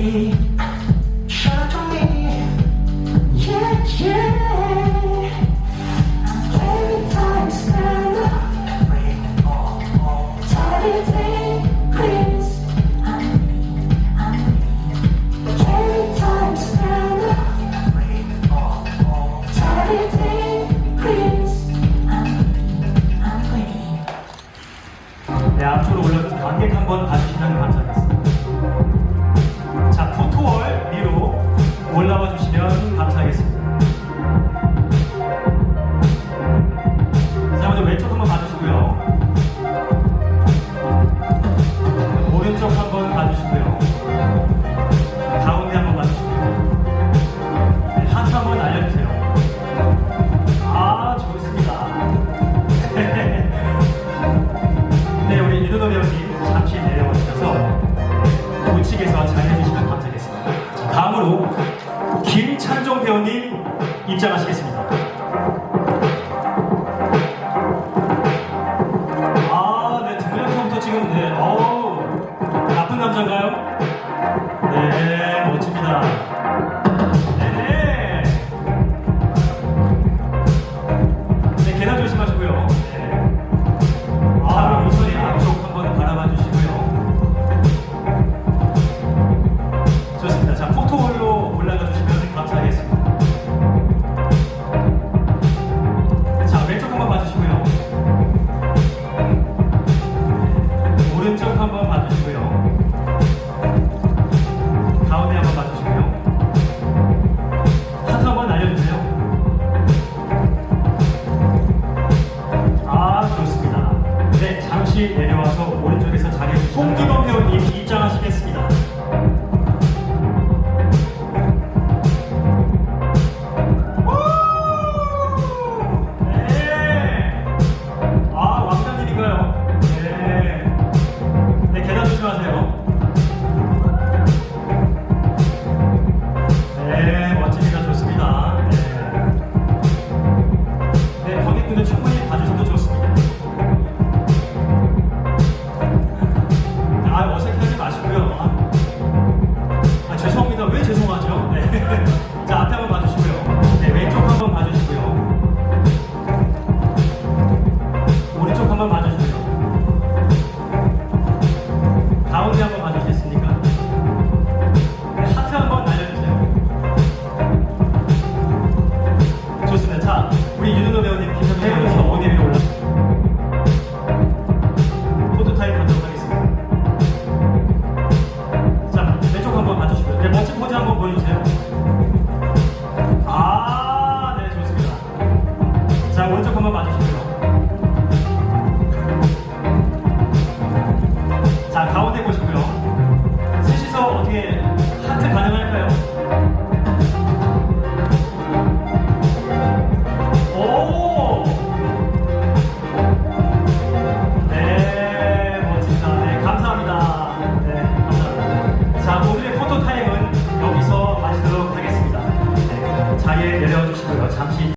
네, 앞으로 올라서 관객 한번 봐주시면 감사하겠습니다. 대표님 입장하시겠습니다. continue. 제가 왜 죄송하죠? 네. 자, 앞에 한번 자 오른쪽 한번 봐주시고요 자 가운데 보시고요. 셋이서 어떻게 하트 가능할까요? 오! 네 멋집니다. 네 감사합니다. 네 감사합니다. 자 오늘의 포토타임은 여기서 마치도록 하겠습니다. 네, 자리에 내려주시고요. 잠시